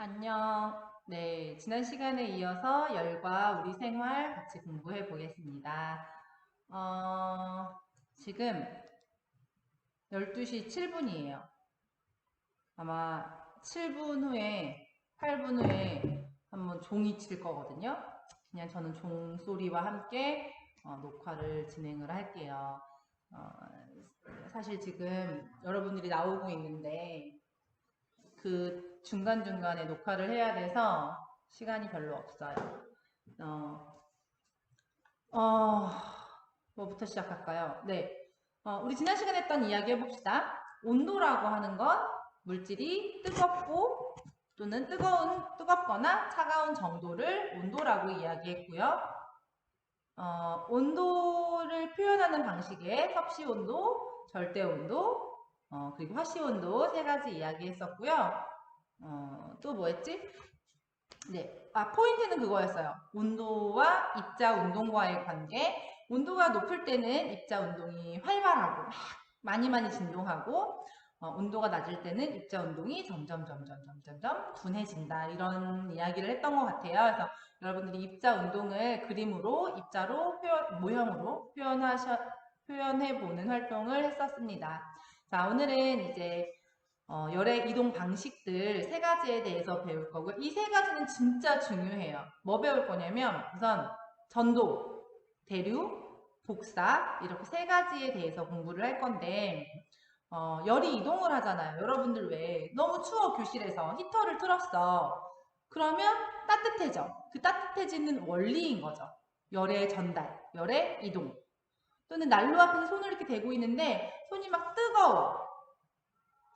안녕. 네, 지난 시간에 이어서 열과 우리 생활 같이 공부해 보겠습니다. 어, 지금 12시 7분이에요. 아마 7분 후에, 8분 후에 한번 종이 칠 거거든요. 그냥 저는 종소리와 함께 어, 녹화를 진행을 할게요. 어, 사실 지금 여러분들이 나오고 있는데 그 중간중간에 녹화를 해야 돼서 시간이 별로 없어요. 어, 어, 뭐부터 시작할까요? 네. 어, 우리 지난 시간에 했던 이야기 해봅시다. 온도라고 하는 건 물질이 뜨겁고 또는 뜨거운, 뜨겁거나 차가운 정도를 온도라고 이야기했고요. 어, 온도를 표현하는 방식에 섭씨 온도, 절대 온도, 어, 그리고 화씨 온도 세 가지 이야기했었고요. 어, 또 뭐였지? 네, 아 포인트는 그거였어요. 온도와 입자 운동과의 관계. 온도가 높을 때는 입자 운동이 활발하고 막 많이 많이 진동하고 어, 온도가 낮을 때는 입자 운동이 점점 점점 점점점 둔해진다 이런 이야기를 했던 것 같아요. 그래서 여러분들이 입자 운동을 그림으로 입자로 표현 모형으로 표현하셔 표현해 보는 활동을 했었습니다. 자 오늘은 이제 어, 열의 이동 방식들 세 가지에 대해서 배울 거고요. 이 세 가지는 진짜 중요해요. 뭐 배울 거냐면 우선 전도, 대류, 복사 이렇게 세 가지에 대해서 공부를 할 건데 어, 열이 이동을 하잖아요. 여러분들 왜 너무 추워 교실에서 히터를 틀었어. 그러면 따뜻해져. 그 따뜻해지는 원리인 거죠. 열의 전달, 열의 이동. 또는 난로 앞에서 손을 이렇게 대고 있는데 손이 막 뜨거워.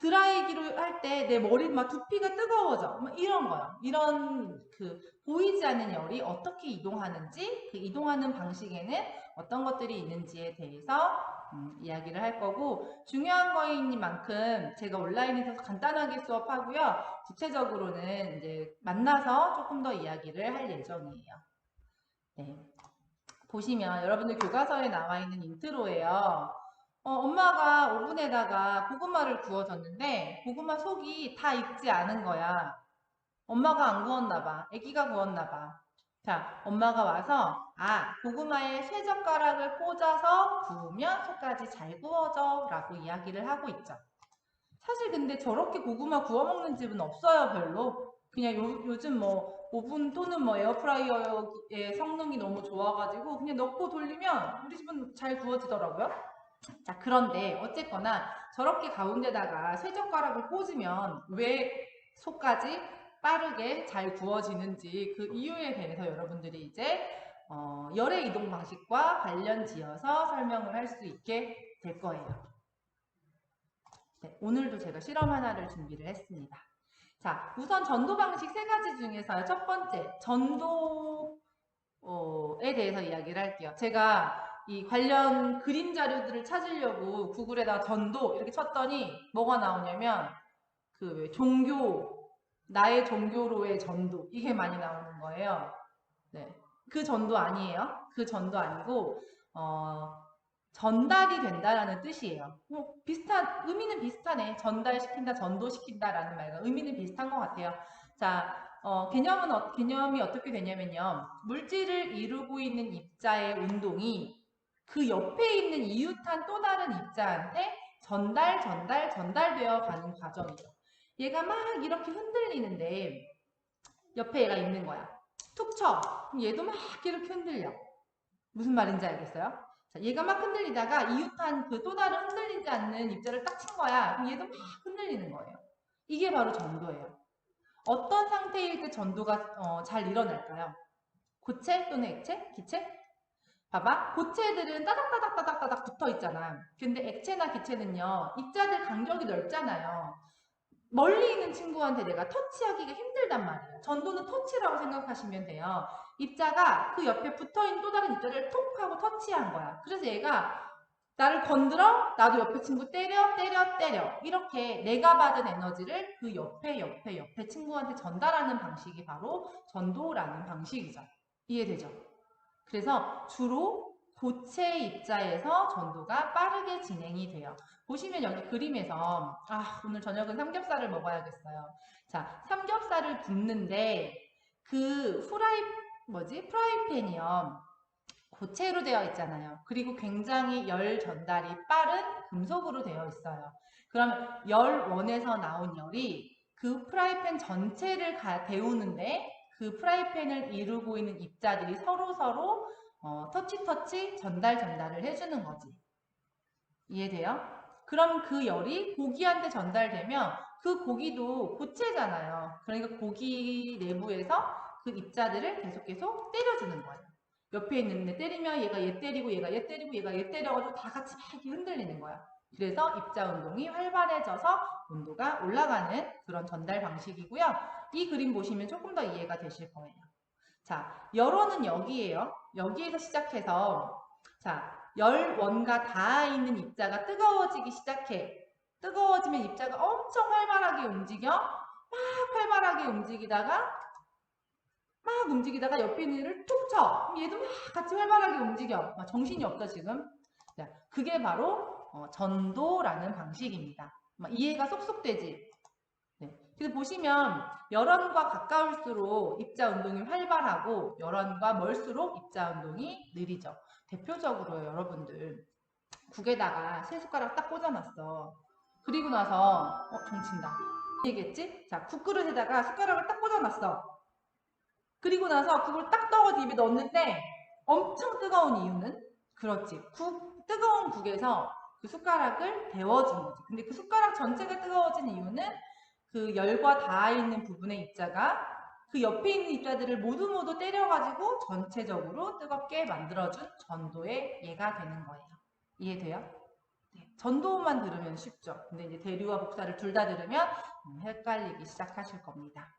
드라이기로 할 때 내 머리 막 두피가 뜨거워져. 막 이런 거요. 이런 그 보이지 않는 열이 어떻게 이동하는지 그 이동하는 방식에는 어떤 것들이 있는지에 대해서 음, 이야기를 할 거고 중요한 거이니만큼 제가 온라인에서 간단하게 수업하고요. 구체적으로는 이제 만나서 조금 더 이야기를 할 예정이에요. 네. 보시면 여러분들 교과서에 나와 있는 인트로예요. 어, 엄마가 오븐에다가 고구마를 구워줬는데 고구마 속이 다 익지 않은 거야. 엄마가 안 구웠나 봐. 아기가 구웠나 봐. 자, 엄마가 와서 아, 고구마에 쇠젓가락을 꽂아서 구우면 속까지 잘 구워져 라고 이야기를 하고 있죠. 사실 근데 저렇게 고구마 구워 먹는 집은 없어요, 별로. 그냥 요, 요즘 뭐 오븐 또는 뭐 에어프라이어의 성능이 너무 좋아가지고 그냥 넣고 돌리면 우리 집은 잘 구워지더라고요. 자, 그런데 어쨌거나 저렇게 가운데다가 쇠젓가락을 꽂으면 왜 속까지 빠르게 잘 구워지는지 그 이유에 대해서 여러분들이 이제 어, 열의 이동 방식과 관련 지어서 설명을 할 수 있게 될 거예요. 네, 오늘도 제가 실험 하나를 준비를 했습니다. 자, 우선 전도 방식 세 가지 중에서 첫 번째, 전도에 대해서 이야기를 할게요. 제가 이 관련 그림 자료들을 찾으려고 구글에다 전도 이렇게 쳤더니 뭐가 나오냐면 그 종교 나의 종교로의 전도 이게 많이 나오는 거예요. 네. 그 전도 아니에요. 그 전도 아니고 어, 전달이 된다라는 뜻이에요. 뭐 비슷한 의미는 비슷하네. 전달시킨다, 전도시킨다라는 말과 의미는 비슷한 것 같아요. 자, 어, 개념은 어, 개념이 어떻게 되냐면요. 물질을 이루고 있는 입자의 운동이 그 옆에 있는 이웃한 또 다른 입자한테 전달, 전달, 전달되어 가는 과정이죠. 얘가 막 이렇게 흔들리는데 옆에 얘가 있는 거야. 툭 쳐. 그럼 얘도 막 이렇게 흔들려. 무슨 말인지 알겠어요? 자, 얘가 막 흔들리다가 이웃한 그 또 다른 흔들리지 않는 입자를 딱 친 거야. 그럼 얘도 막 흔들리는 거예요. 이게 바로 전도예요. 어떤 상태일 때 전도가 어, 잘 일어날까요? 고체 또는 액체? 기체? 봐봐. 고체들은 따닥따닥따닥따닥 붙어 있잖아. 근데 액체나 기체는요. 입자들 간격이 넓잖아요. 멀리 있는 친구한테 내가 터치하기가 힘들단 말이에요. 전도는 터치라고 생각하시면 돼요. 입자가 그 옆에 붙어있는 또 다른 입자를 톡 하고 터치한 거야. 그래서 얘가 나를 건드려, 나도 옆에 친구 때려, 때려, 때려. 이렇게 내가 받은 에너지를 그 옆에, 옆에, 옆에 친구한테 전달하는 방식이 바로 전도라는 방식이죠. 이해되죠? 그래서 주로 고체 입자에서 전도가 빠르게 진행이 돼요. 보시면 여기 그림에서 아 오늘 저녁은 삼겹살을 먹어야겠어요. 자 삼겹살을 굽는데 그 후라이 뭐지 프라이팬이요 고체로 되어 있잖아요. 그리고 굉장히 열 전달이 빠른 금속으로 되어 있어요. 그러면 열원에서 나온 열이 그 프라이팬 전체를 가, 데우는데 그 프라이팬을 이루고 있는 입자들이 서로 서로 어, 터치 터치 전달 전달을 해주는 거지. 이해돼요? 그럼 그 열이 고기한테 전달되면 그 고기도 고체잖아요. 그러니까 고기 내부에서 그 입자들을 계속 계속 때려주는 거예요. 옆에 있는 애 때리면 얘가 얘 때리고 얘가 얘 때리고 얘가 얘 때려가지고 다 같이 막 흔들리는 거야. 그래서 입자 운동이 활발해져서 온도가 올라가는 그런 전달 방식이고요. 이 그림 보시면 조금 더 이해가 되실 거예요. 자, 열원은 여기에요. 여기에서 시작해서 자, 열원과 닿아 있는 입자가 뜨거워지기 시작해. 뜨거워지면 입자가 엄청 활발하게 움직여. 막 활발하게 움직이다가 막 움직이다가 옆에 있는 애를 툭 쳐. 얘도 막 같이 활발하게 움직여. 막 정신이 없죠, 지금. 자, 그게 바로 어, 전도라는 방식입니다. 막 이해가 쏙쏙 되지? 네. 그래서 보시면 열원과 가까울수록 입자 운동이 활발하고 열원과 멀수록 입자 운동이 느리죠. 대표적으로 여러분들 국에다가 세 숟가락 딱 꽂아놨어. 그리고 나서 어 종친다. 얘기했지? 자 국그릇에다가 숟가락을 딱 꽂아놨어. 그리고 나서 국을 딱 떠서 입에 넣었는데 엄청 뜨거운 이유는 그렇지. 국 뜨거운 국에서 그 숟가락을 데워준 거지. 근데 그 숟가락 전체가 뜨거워진 이유는 그 열과 닿아 있는 부분의 입자가 그 옆에 있는 입자들을 모두 모두 때려가지고 전체적으로 뜨겁게 만들어준 전도의 예가 되는 거예요. 이해돼요? 네. 전도만 들으면 쉽죠. 근데 이제 대류와 복사를 둘 다 들으면 음, 헷갈리기 시작하실 겁니다.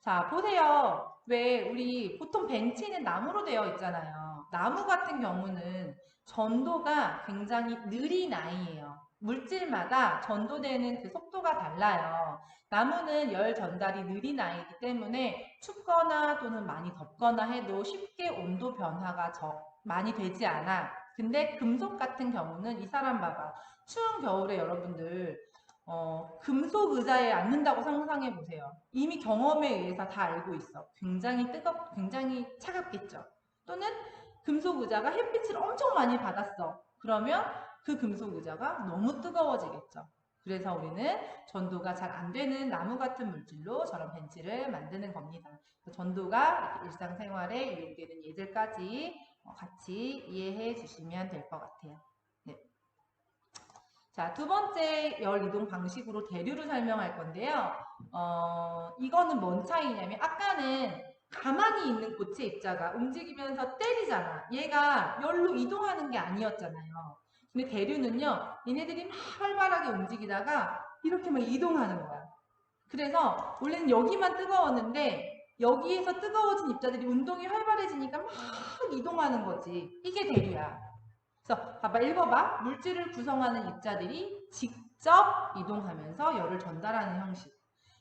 자, 보세요. 왜 우리 보통 벤치는 나무로 되어 있잖아요. 나무 같은 경우는 전도가 굉장히 느린 아이예요. 물질마다 전도되는 그 속도가 달라요. 나무는 열 전달이 느린 아이기 때문에 춥거나 또는 많이 덥거나 해도 쉽게 온도 변화가 적, 많이 되지 않아. 근데 금속 같은 경우는 이 사람 봐봐. 추운 겨울에 여러분들 어, 금속 의자에 앉는다고 상상해 보세요. 이미 경험에 의해서 다 알고 있어. 굉장히 뜨겁, 굉장히 차갑겠죠. 또는 금속 의자가 햇빛을 엄청 많이 받았어. 그러면 그 금속 의자가 너무 뜨거워지겠죠. 그래서 우리는 전도가 잘 안 되는 나무 같은 물질로 저런 벤치를 만드는 겁니다. 전도가 일상생활에 이용되는 예들까지 어, 같이 이해해 주시면 될 것 같아요. 네. 자, 두 번째 열 이동 방식으로 대류를 설명할 건데요. 어, 이거는 뭔 차이냐면 아까는 가만히 있는 고체 입자가 움직이면서 때리잖아. 얘가 열로 이동하는 게 아니었잖아요. 근데 대류는요, 얘네들이 막 활발하게 움직이다가 이렇게 막 이동하는 거야. 그래서 원래는 여기만 뜨거웠는데 여기에서 뜨거워진 입자들이 운동이 활발해지니까 막 이동하는 거지. 이게 대류야. 그래서 봐봐, 읽어봐. 물질을 구성하는 입자들이 직접 이동하면서 열을 전달하는 형식.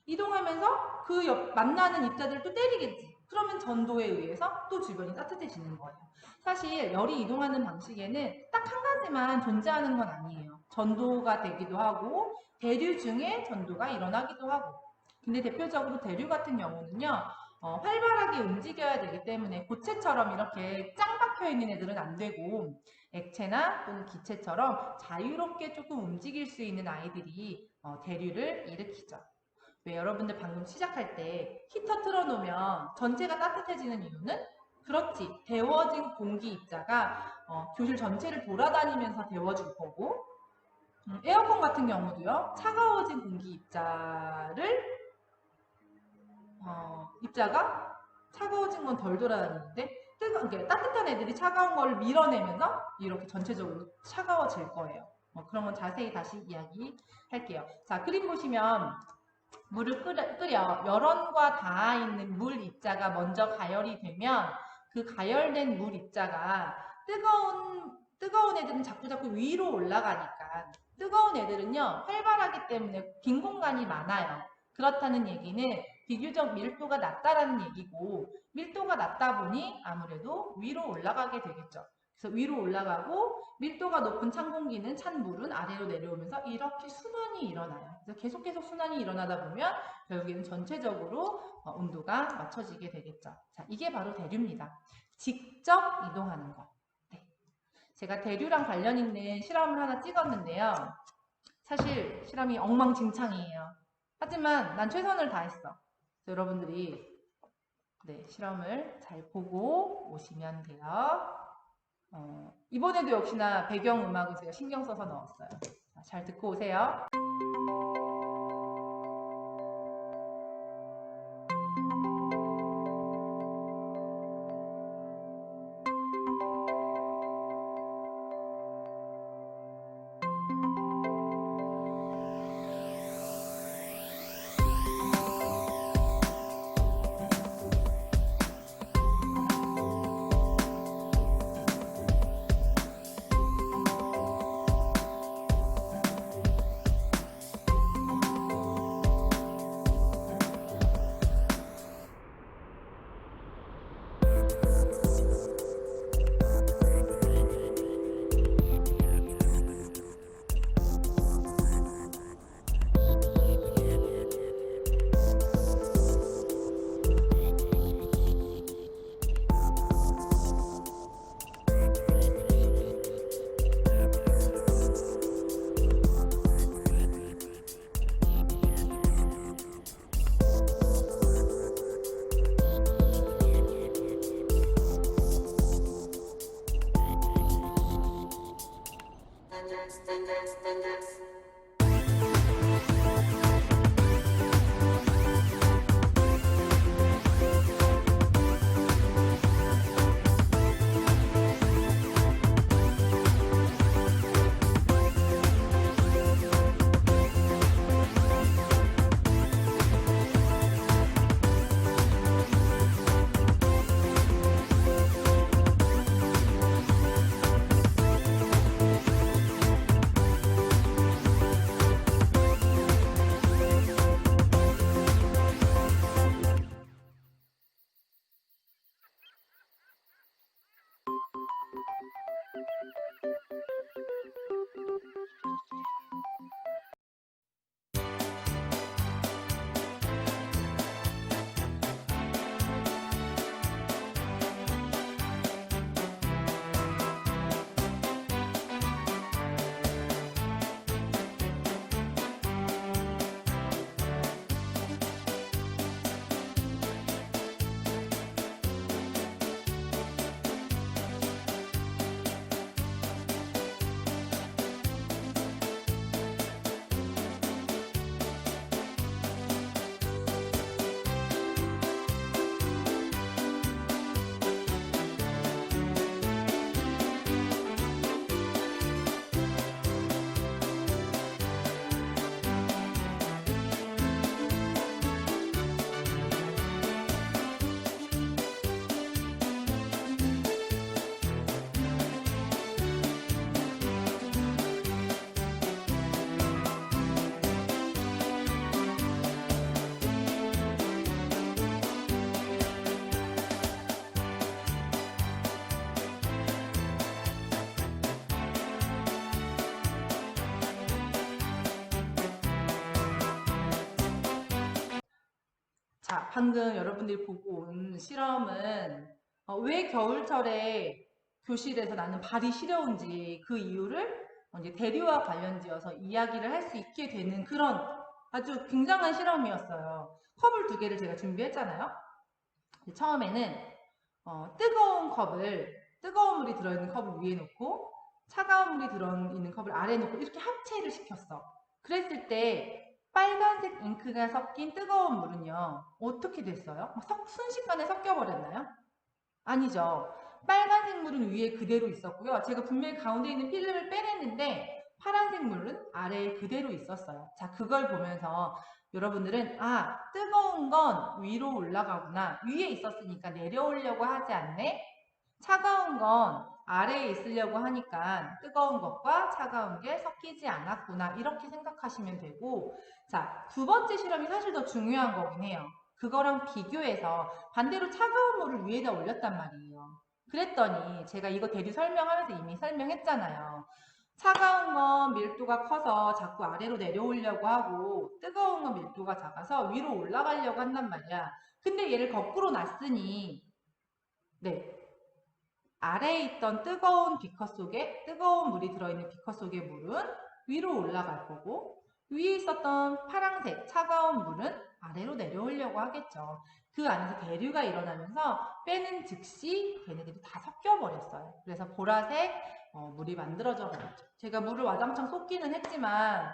이동하면서 그 옆, 만나는 입자들을 또 때리겠지. 그러면 전도에 의해서 또 주변이 따뜻해지는 거예요. 사실 열이 이동하는 방식에는 딱 한 가지만 존재하는 건 아니에요. 전도가 되기도 하고 대류 중에 전도가 일어나기도 하고 근데 대표적으로 대류 같은 경우는요 어, 활발하게 움직여야 되기 때문에 고체처럼 이렇게 짱 박혀 있는 애들은 안 되고 액체나 또는 기체처럼 자유롭게 조금 움직일 수 있는 아이들이 어, 대류를 일으키죠. 왜 여러분들 방금 시작할 때 히터 틀어놓으면 전체가 따뜻해지는 이유는 그렇지 데워진 공기 입자가 어, 교실 전체를 돌아다니면서 데워줄 거고 음, 에어컨 같은 경우도요 차가워진 공기 입자를 어, 입자가 차가워진 건 덜 돌아다니는데 뜨거, 그러니까 따뜻한 애들이 차가운 걸 밀어내면서 이렇게 전체적으로 차가워질 거예요. 어, 그런 건 자세히 다시 이야기할게요. 자 그림 보시면 물을 끓여, 열원과 닿아 있는 물 입자가 먼저 가열이 되면 그 가열된 물 입자가 뜨거운 뜨거운 애들은 자꾸 자꾸 위로 올라가니까 뜨거운 애들은요 활발하기 때문에 빈 공간이 많아요. 그렇다는 얘기는 비교적 밀도가 낮다라는 얘기고 밀도가 낮다 보니 아무래도 위로 올라가게 되겠죠. 그래서 위로 올라가고 밀도가 높은 찬 공기는 찬 물은 아래로 내려오면서 이렇게 순환이 일어나요. 그래서 계속 계속 순환이 일어나다 보면 결국에는 전체적으로 어, 온도가 맞춰지게 되겠죠. 자, 이게 바로 대류입니다. 직접 이동하는 것. 네. 제가 대류랑 관련 있는 실험을 하나 찍었는데요. 사실 실험이 엉망진창이에요. 하지만 난 최선을 다했어. 여러분들이 네, 실험을 잘 보고 오시면 돼요. 어, 이번에도 역시나 배경음악을 제가 신경 써서 넣었어요. 자, 잘 듣고 오세요. 자, 방금 여러분들이 보고 온 실험은 어, 왜 겨울철에 교실에서 나는 발이 시려운지 그 이유를 어, 이제 대류와 관련지어서 이야기를 할 수 있게 되는 그런 아주 굉장한 실험이었어요. 컵을 두 개를 제가 준비했잖아요. 처음에는 어, 뜨거운 컵을 뜨거운 물이 들어있는 컵을 위에 놓고 차가운 물이 들어있는 컵을 아래에 놓고 이렇게 합체를 시켰어. 그랬을 때 빨간색 잉크가 섞인 뜨거운 물은요, 어떻게 됐어요? 막 섞- 순식간에 섞여버렸나요? 아니죠. 빨간색 물은 위에 그대로 있었고요. 제가 분명히 가운데 있는 필름을 빼냈는데, 파란색 물은 아래에 그대로 있었어요. 자, 그걸 보면서 여러분들은, 아, 뜨거운 건 위로 올라가구나. 위에 있었으니까 내려오려고 하지 않네? 차가운 건 아래에 있으려고 하니까 뜨거운 것과 차가운 게 섞이지 않았구나. 이렇게 생각하시면 되고, 자, 두 번째 실험이 사실 더 중요한 거긴 해요. 그거랑 비교해서 반대로 차가운 물을 위에다 올렸단 말이에요. 그랬더니 제가 이거 대류 설명하면서 이미 설명했잖아요. 차가운 건 밀도가 커서 자꾸 아래로 내려오려고 하고 뜨거운 건 밀도가 작아서 위로 올라가려고 한단 말이야. 근데 얘를 거꾸로 놨으니 네. 아래에 있던 뜨거운 비커 속에 뜨거운 물이 들어있는 비커 속의 물은 위로 올라갈 거고 위에 있었던 파란색 차가운 물은 아래로 내려오려고 하겠죠. 그 안에서 대류가 일어나면서 빼는 즉시 걔네들이 다 섞여 버렸어요. 그래서 보라색 어, 물이 만들어져 버렸죠. 제가 물을 와장창 쏟기는 했지만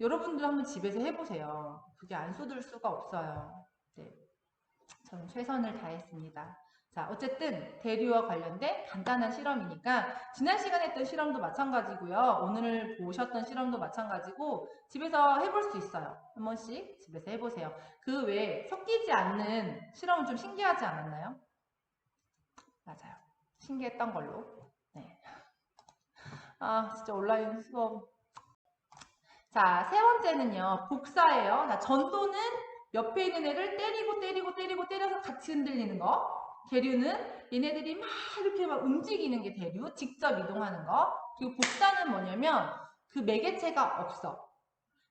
여러분들 한번 집에서 해보세요. 그게 안 쏟을 수가 없어요. 네. 저는 최선을 다했습니다. 자, 어쨌든 대류와 관련된 간단한 실험이니까 지난 시간에 했던 실험도 마찬가지고요. 오늘 보셨던 실험도 마찬가지고 집에서 해볼 수 있어요. 한 번씩 집에서 해보세요. 그 외에 섞이지 않는 실험은 좀 신기하지 않았나요? 맞아요. 신기했던 걸로. 네. 아, 진짜 온라인 수업. 자, 세 번째는요. 복사예요. 자, 전도는 옆에 있는 애를 때리고 때리고 때리고 때려서 같이 흔들리는 거. 대류는 얘네들이 막 이렇게 막 움직이는 게 대류, 직접 이동하는 거. 그리고 복사는 뭐냐면 그 매개체가 없어.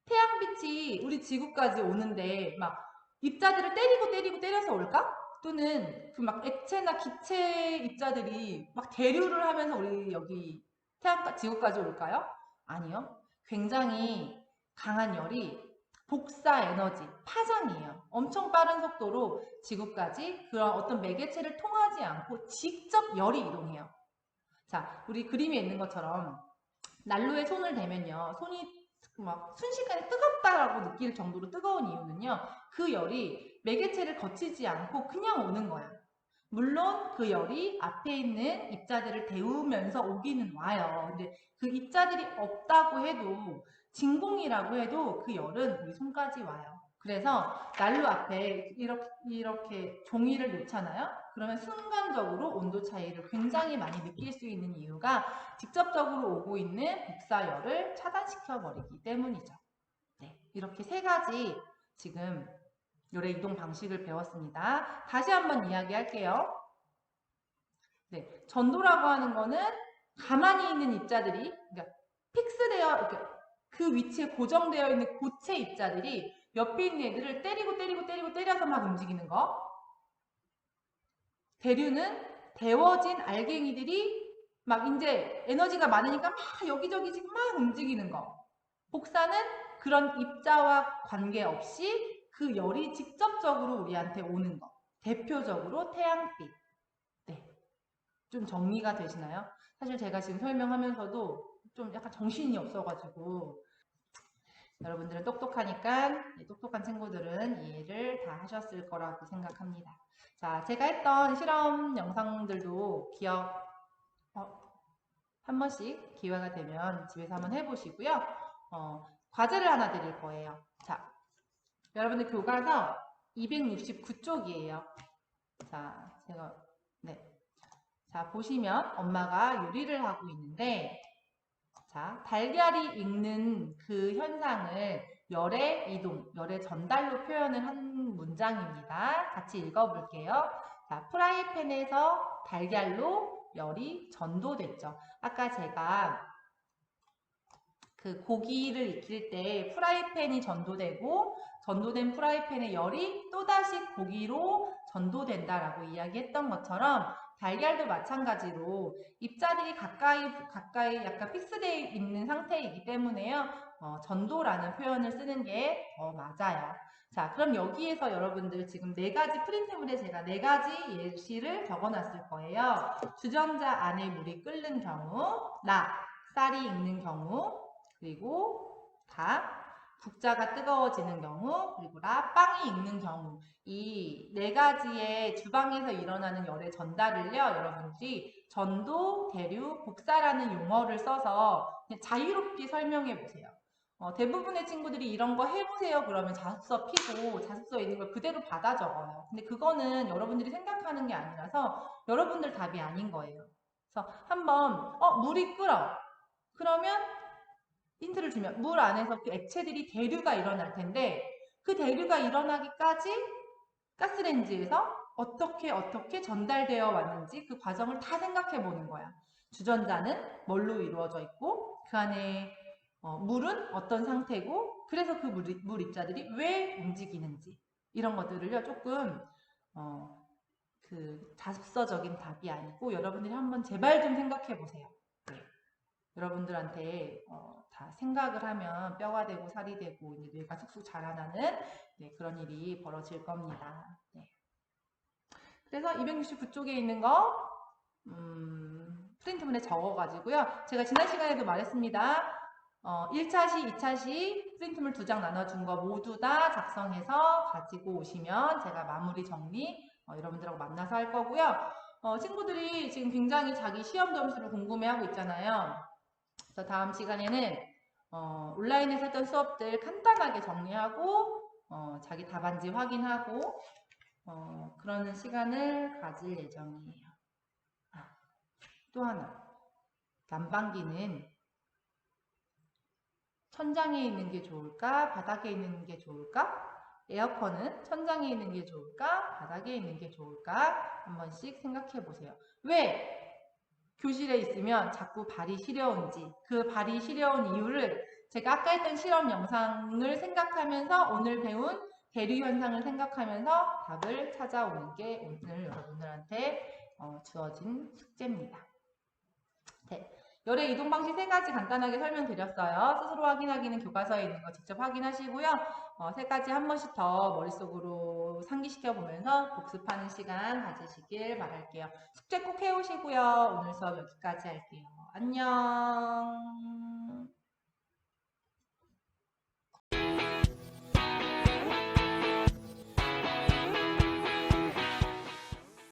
태양빛이 우리 지구까지 오는데 막 입자들을 때리고 때리고 때려서 올까? 또는 그 막 액체나 기체 입자들이 막 대류를 하면서 우리 여기 태양 지구까지 올까요? 아니요. 굉장히 강한 열이 복사 에너지, 파장이에요. 엄청 빠른 속도로 지구까지 그런 어떤 매개체를 통하지 않고 직접 열이 이동해요. 자, 우리 그림에 있는 것처럼 난로에 손을 대면요. 손이 막 순식간에 뜨겁다라고 느낄 정도로 뜨거운 이유는요. 그 열이 매개체를 거치지 않고 그냥 오는 거야. 물론 그 열이 앞에 있는 입자들을 데우면서 오기는 와요. 근데 그 입자들이 없다고 해도 진공이라고 해도 그 열은 우리 손까지 와요. 그래서 난로 앞에 이렇게, 이렇게 종이를 놓잖아요. 그러면 순간적으로 온도 차이를 굉장히 많이 느낄 수 있는 이유가 직접적으로 오고 있는 복사열을 차단시켜 버리기 때문이죠. 네, 이렇게 세 가지 지금 열의 이동 방식을 배웠습니다. 다시 한번 이야기할게요. 네, 전도라고 하는 거는 가만히 있는 입자들이 그러니까 픽스되어 이렇게 그 위치에 고정되어 있는 고체 입자들이 옆에 있는 애들을 때리고 때리고 때리고 때려서 막 움직이는 거. 대류는 데워진 알갱이들이 막 이제 에너지가 많으니까 막 여기저기 지금 막 움직이는 거. 복사는 그런 입자와 관계없이 그 열이 직접적으로 우리한테 오는 거. 대표적으로 태양빛. 네. 좀 정리가 되시나요? 사실 제가 지금 설명하면서도 좀 약간 정신이 없어가지고 여러분들은 똑똑하니까 똑똑한 친구들은 이해를 다 하셨을 거라고 생각합니다. 자, 제가 했던 실험 영상들도 기억 어, 한 번씩 기회가 되면 집에서 한번 해보시고요. 어, 과제를 하나 드릴 거예요. 자, 여러분들 교과서 269쪽이에요. 자, 제가 네. 자, 보시면 엄마가 요리를 하고 있는데 자, 달걀이 익는 그 현상을 열의 이동, 열의 전달로 표현을 한 문장입니다. 같이 읽어볼게요. 자, 프라이팬에서 달걀로 열이 전도됐죠. 아까 제가 그 고기를 익힐 때 프라이팬이 전도되고 전도된 프라이팬의 열이 또다시 고기로 전도된다라고 이야기했던 것처럼 달걀도 마찬가지로 입자들이 가까이 가까이 약간 픽스되어 있는 상태이기 때문에요. 어, 전도라는 표현을 쓰는 게 어, 맞아요. 자, 그럼 여기에서 여러분들 지금 네 가지 프린트물에 제가 네 가지 예시를 적어놨을 거예요. 주전자 안에 물이 끓는 경우, 나, 쌀이 익는 경우, 그리고 다, 국자가 뜨거워지는 경우, 그리고 라, 빵이 익는 경우 이 네 가지의 주방에서 일어나는 열의 전달을요, 여러분들이 전도, 대류, 복사라는 용어를 써서 자유롭게 설명해 보세요. 어, 대부분의 친구들이 이런 거 해보세요 그러면 자습서 피고 자습서에 있는 걸 그대로 받아 적어요. 근데 그거는 여러분들이 생각하는 게 아니라서 여러분들 답이 아닌 거예요. 그래서 한번 어 물이 끓어. 그러면 힌트를 주면 물 안에서 그 액체들이 대류가 일어날 텐데 그 대류가 일어나기까지 가스레인지에서 어떻게 어떻게 전달되어 왔는지 그 과정을 다 생각해 보는 거야. 주전자는 뭘로 이루어져 있고 그 안에 어, 물은 어떤 상태고 그래서 그 물, 물 입자들이 왜 움직이는지 이런 것들을요 조금 어, 그 잡서적인 답이 아니고 여러분들이 한번 제발 좀 생각해 보세요. 네. 여러분들한테 어, 다 생각을 하면 뼈가 되고 살이 되고 이제 뇌가 쑥쑥 자라나는 네, 그런 일이 벌어질 겁니다. 네. 그래서 269쪽에 있는 거 음, 프린트문에 적어가지고요. 제가 지난 시간에도 말했습니다. 어, 1차 시, 2차 시 프린트물 두 장 나눠준 거 모두 다 작성해서 가지고 오시면 제가 마무리 정리 어, 여러분들하고 만나서 할 거고요. 어, 친구들이 지금 굉장히 자기 시험 점수를 궁금해하고 있잖아요. 그래서 다음 시간에는 어, 온라인에서 했던 수업들 간단하게 정리하고 어, 자기 답안지 확인하고 어, 그러는 시간을 가질 예정이에요. 아, 또 하나 난방기는 천장에 있는 게 좋을까? 바닥에 있는 게 좋을까? 에어컨은 천장에 있는 게 좋을까? 바닥에 있는 게 좋을까? 한 번씩 생각해 보세요. 왜 교실에 있으면 자꾸 발이 시려운지 그 발이 시려운 이유를 제가 아까 했던 실험 영상을 생각하면서 오늘 배운 대류 현상을 생각하면서 답을 찾아오는 게 오늘 여러분들한테 어, 주어진 숙제입니다. 네. 열의 이동 방식 세 가지 간단하게 설명드렸어요. 스스로 확인하기는 교과서에 있는 거 직접 확인하시고요. 어, 세 가지 한 번씩 더 머릿속으로 상기시켜 보면서 복습하는 시간 가지시길 바랄게요. 숙제 꼭 해오시고요. 오늘 수업 여기까지 할게요. 안녕.